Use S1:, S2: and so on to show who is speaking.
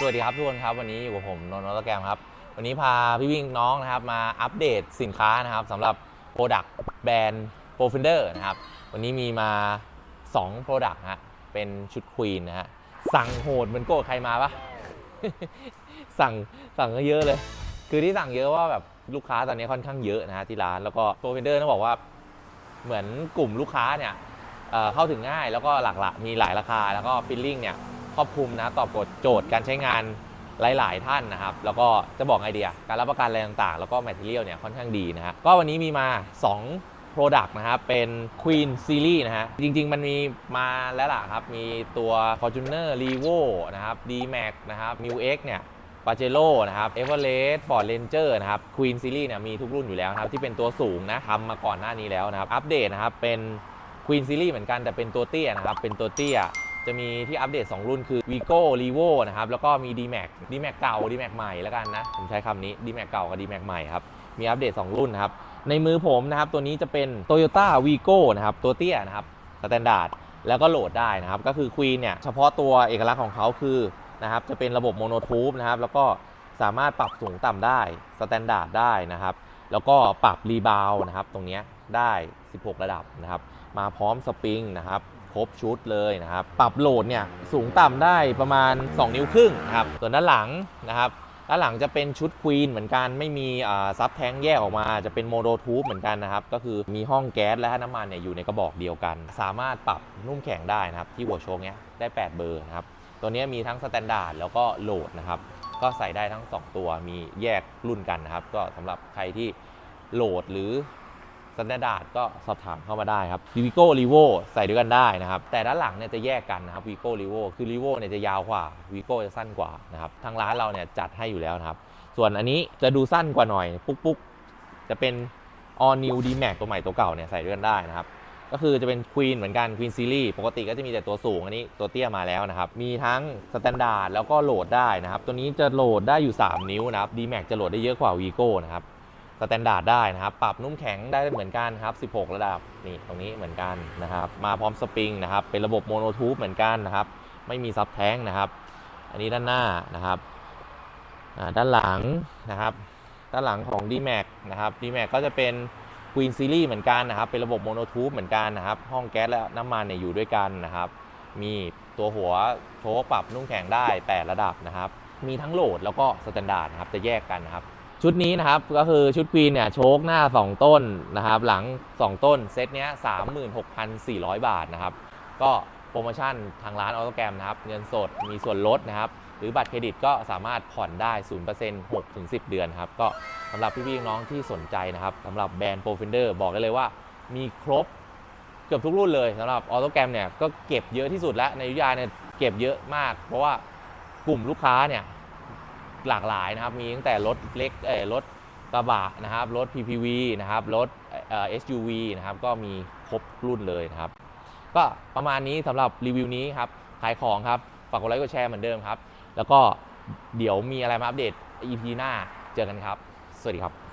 S1: สวัสดีครับทุกคนครับ วันนี้อยู่กับผมนนท์นอตแกรมครับ วันนี้พาพี่วิ่งน้องนะครับมาอัปเดตสินค้านะครับสำหรับ Product แบรนด์ p r o f e n d e r นะครับ วันนี้มีมา 2 Product ฮะเป็นชุดควีนนะฮะสั่งโหดเหมือนโกรธใครมาปะสั่งสั่งก็เยอะเลย คือที่สั่งเยอะว่าแบบลูกค้าตอนนี้ค่อนข้างเยอะนะฮะที่ร้านแล้วก็ p r o f e n d e r ต้องบอกว่าเหมือนกลุ่มลูกค้าเนี่ยเเข้าถึงง่ายแล้วก็หลากหลายมีหลายราคาแล้วก็ฟิลลิ่งเนี่ย ครอบคลุมนะตอบโจทย์การใช้งานหลาย ๆ ท่านนะครับ แล้วก็จะบอกไอเดีย การรับประกันอะไรต่างๆ แล้วก็แมทเทียลเนี่ยค่อนข้างดีนะฮะก็วันนี้มีมา 2 Product นะครับเป็น Queen Series นะฮะ จริง ๆ มันมีมาแล้วล่ะครับ มีตัว Fortuner Revo นะครับ D-Max นะครับ Mu X เนี่ยปาเจโร่นะครับเอเวอเรสต์ฟอร์ดเรนเจอร์นะครับควีนซีรีส์เนี่ยมีทุกรุ่นอยู่แล้วครับ ที่เป็นตัวสูงนะทำมาก่อนหน้านี้แล้วนะครับ อัปเดตนะครับ เป็นควีนซีรีส์เหมือนกันแต่เป็นตัวเตี้ยนะครับ เป็นตัวเตี้ย จะมีที่อัปเดต 2 รุ่นคือ Vigo Revo นะครับ แล้วก็มี D-Max D-Max เก่า D-Max ใหม่แล้วกันนะ ผมใช้คำนี้ D-Max เก่ากับ D-Max ใหม่ครับ มีอัปเดต 2 รุ่นนะครับ ในมือผมนะครับ ตัวนี้จะเป็น Toyota Vigo นะครับ ตัวเตี้ยนะครับสแตนดาร์ดแล้วก็โหลดได้นะครับ ก็คือ Queen เนี่ย เฉพาะตัวเอกลักษณ์ของเขาคือนะครับ จะเป็นระบบโมโนทูบนะครับ แล้วก็สามารถปรับสูงต่ำได้สแตนดาร์ดได้นะครับ แล้วก็ปรับรีบาวนะครับ ตรงนี้ได้ 16 ระดับนะครับ มาพร้อมสปริงนะครับ ครบชุดเลยนะครับ ปรับโหลดเนี่ยสูงต่ำได้ประมาณ 2 นิ้วครึ่งนะครับ ส่วนด้านหลังนะครับด้านหลังจะเป็นชุดควีนเหมือนกันไม่มีซับแทงแยกออกมาจะเป็นโมโนทูบเหมือนกันนะครับ ก็คือมีห้องแก๊สและน้ำมันเนี่ยอยู่ในกระบอกเดียวกัน สามารถปรับนุ่มแข็งได้นะครับ ที่หัวโชงเนี้ยได้ 8 เบอร์นะครับ ตัวนี้มีทั้งสแตนดาร์ดแล้วก็โหลดนะครับ ก็ใส่ได้ทั้ง 2 ตัวมีแยกรุ่นกันนะครับ ก็สำหรับใครที่โหลดหรือ สแตนดาร์ดก็สอบถามเข้ามาได้ครับ Vigo Revo ใส่ด้วยกันได้นะครับ แต่ด้านหลังเนี่ยจะแยกกันนะครับ Vigo Revo คือ Revo เนี่ยจะยาวกว่า Vigo จะสั้นกว่านะครับทางร้านเราเนี่ยจัดให้อยู่แล้วนะครับ ส่วนอันนี้จะดูสั้นกว่าหน่อย ปุ๊กปุ๊กจะเป็น All New D Max ตัวใหม่ตัวเก่าเนี่ยใส่ด้วยกันได้นะครับก็คือจะเป็น Queen เหมือนกัน Queen Series ปกติก็จะมีแต่ตัวสูงอันนี้ตัวเตี้ยมาแล้วนะครับ มีทั้งสแตนดาร์ดแล้วก็โหลดได้นะครับ ตัวนี้จะโหลดได้อยู่ 3 นิ้วนะครับ D Max จะโหลดได้เยอะกว่า Vigo นะครับ สแตนดาร์ดได้นะครับ ปรับนุ่มแข็งได้เหมือนกันครับ 16 ระดับนี่ตรงนี้เหมือนกันนะครับ มาพร้อมสปริงนะครับ เป็นระบบโมโนทูบเหมือนกันนะครับ ไม่มีซับแท้งนะครับ อันนี้ด้านหน้านะครับด้านหลังนะครับ ด้านหลังของ D-Max นะครับ D-Max ก็จะเป็น Queen Series เหมือนกันนะครับ เป็นระบบโมโนทูบเหมือนกันนะครับ ห้องแก๊สและน้ำมันเนี่ยอยู่ด้วยกันนะครับ มีตัวหัวโชคปรับนุ่มแข็งได้ 8 ระดับนะครับ มีทั้งโหลดแล้วก็สแตนดาร์ดนะครับ จะแยกกันนะครับ ชุดนี้นะครับก็คือชุดควีนเนี่ยโชคหน้า 2 ต้นนะครับ หลัง 2 ต้นเซตเนี้ย36,400 บาทนะครับ ก็โปรโมชั่นทางร้านออโตแกรมนะครับ เงินสดมีส่วนลดนะครับ หรือบัตรเครดิตก็สามารถผ่อนได้ 0% 6-10 เดือนครับ ก็สำหรับพี่ๆน้องที่สนใจนะครับสำหรับแบรนด์โปรฟินเดอร์บอกได้เลยว่ามีครบเกือบทุกรุ่นเลยสำหรับออโตแกรมเนี่ยก็เก็บเยอะที่สุดแล้วในยุยาเนี่ยเก็บเยอะมาก เพราะว่ากลุ่มลูกค้าเนี่ย หลากหลายนะครับ มีตั้งแต่รถเล็กเอ่อรถกระบะนะครับ รถ PPV นะครับ รถเอ่อ SUV นะครับ ก็มีครบรุ่นเลยนะครับ ก็ประมาณนี้สำหรับรีวิวนี้ครับ ขายของครับ ฝากกดไลค์กดแชร์เหมือนเดิมครับ แล้วก็เดี๋ยวมีอะไรมาอัปเดต EP หน้า เจอกันครับ สวัสดีครับ